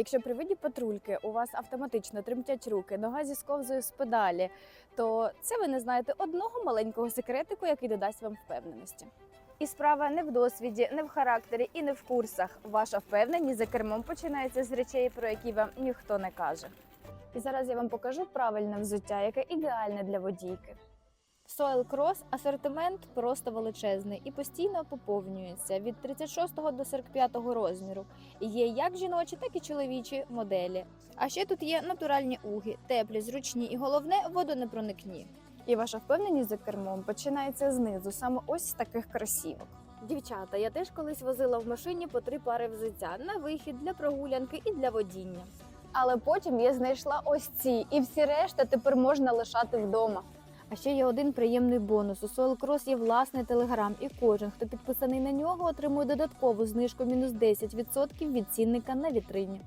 Якщо при виді патрульки у вас автоматично тремтять руки, нога зісковзує з педалі, то це ви не знаєте одного маленького секретику, який додасть вам впевненості. І справа не в досвіді, не в характері і не в курсах. Ваша впевненість за кермом починається з речей, про які вам ніхто не каже. І зараз я вам покажу правильне взуття, яке ідеальне для водійки. Soil Cross асортимент просто величезний і постійно поповнюється від 36 до 45 розміру. Є як жіночі, так і чоловічі моделі. А ще тут є натуральні уги, теплі, зручні і головне водонепроникні. І ваша впевненість за кермом починається знизу, саме ось з таких кросівок. Дівчата, я теж колись возила в машині по три пари взуття на вихід для прогулянки і для водіння. Але потім я знайшла ось ці, і всі решта тепер можна лишати вдома. А ще є один приємний бонус. У Cross є власний телеграм, і кожен, хто підписаний на нього, отримує додаткову знижку мінус 10% від цінника на вітрині.